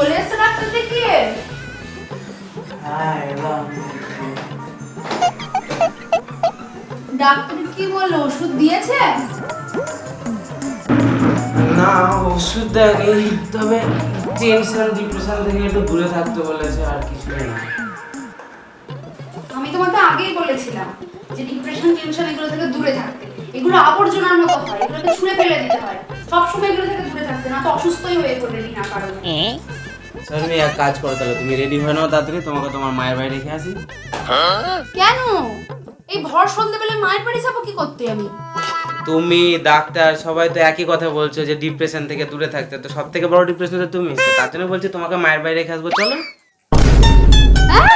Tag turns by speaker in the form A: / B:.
A: চলে এসছে ডাক্তার দেখিয়ে ডাক্তার কি বলল ওষুধ দিয়েছে?
B: না ওষুধ দেয়নি। তবে টেনশন ডিপ্রেশন থেকে একটু দূরে থাকতে বলেছে আর কিছু না
A: আমি তোমাকে আগেই বলেছিলাম যে ডিপ্রেশন টেনশন এগুলো থেকে দূরে থাকতে। এগুলো আবর্জনার মতো হয় এগুলোকে ছুঁড়ে ফেলে দিতে হয়। সবসময় এগুলো থেকে দূরে থাকতে না তো অসুস্থই হয়ে পড়বে বিনা কারণে।
B: স্যার তুমি এক কাজ করো তাহলে। তুমি রেডি হয়ে নাও তাড়াতাড়ি তোমাকে তোমার মায়ের বাড়ি রেখে আসি।
A: কেন? এই ভর সন্ধ্যেবেলা মায়ের বাড়ি যাব কি করতে আমি?
B: তুমি ডাক্তার সবাই তো একই কথা বলছো যে ডিপ্রেশন থেকে দূরে থাকতে। তো সব থেকে বড় ডিপ্রেশন তো তুমি। তার জন্য বলছি তোমাকে মায়ের বাড়ি রেখে আসব চলো।
A: হ্যাঁ?